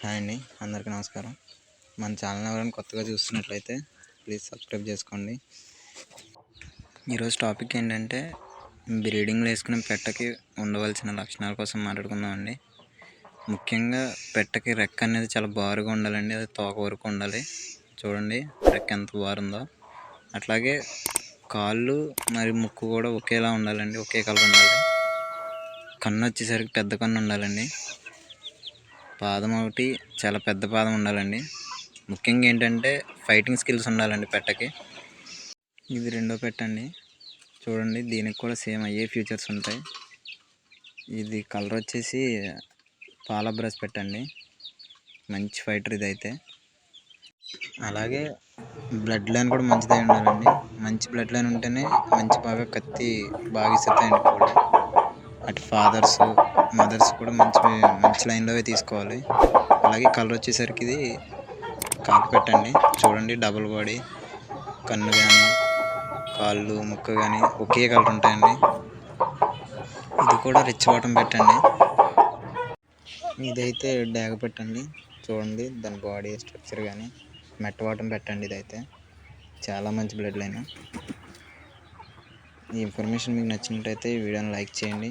Hi అండి అందరికీ నమస్కారం. మన ఛానల్ ఎవరైనా కొత్తగా చూస్తున్నట్లయితే ప్లీజ్ సబ్స్క్రైబ్ చేసుకోండి. ఈరోజు టాపిక్ ఏంటంటే బ్రీడింగ్లో వేసుకునే పెట్టకి ఉండవలసిన లక్షణాల కోసం మాట్లాడుకుందామండి ముఖ్యంగా పెట్టకి రెక్క అనేది చాలా బారుగా ఉండాలండి అది తోక వరకు ఉండాలి. చూడండి రెక్క ఎంత బారుందో. అట్లాగే కాళ్ళు మరి ముక్కు కూడా ఒకేలా ఉండాలండి ఒకే కలర్ ఉండాలి. కన్ను వచ్చేసరికి పెద్ద కన్ను ఉండాలండి. పాదం ఒకటి చాలా పెద్ద పాదం ఉండాలండి. ముఖ్యంగా ఏంటంటే ఫైటింగ్ స్కిల్స్ ఉండాలండి పెట్టకి. ఇది రెండో పెట్టండి చూడండి దీనికి కూడా సేమ్ అయ్యే ఫ్యూచర్స్ ఉంటాయి. ఇది కలర్ వచ్చేసి పాల బ్రష్ పెట్టండి మంచి ఫైటర్ ఇది అయితే అలాగే బ్లడ్ లైన్ కూడా మంచిదై ఉండాలండి. మంచి బ్లడ్ లైన్ ఉంటేనే మంచి బాగా కత్తి బాగా ఇస్తాయండి అటు ఫాదర్స్ మదర్స్ కూడా మంచి మంచి లైన్లోవే తీసుకోవాలి. అలాగే కలర్ వచ్చేసరికి ఇది కాపు పెట్టండి. చూడండి డబుల్ బాడీ కన్ను కానీ కాళ్ళు ముక్క కానీ ఒకే కలర్ ఉంటాయండి. ఇది కూడా రిచ్ బాటం పెట్టండి. ఇదైతే డ్యాగ పెట్టండి. చూడండి దాని బాడీ స్ట్రక్చర్ కానీ మెట్ట వాటం పెట్టండి ఇదైతే. చాలా మంచి బ్లడ్ లైన్ ఈ ఇన్ఫర్మేషన్ మీకు నచ్చినట్టయితే ఈ వీడియోని లైక్ చేయండి.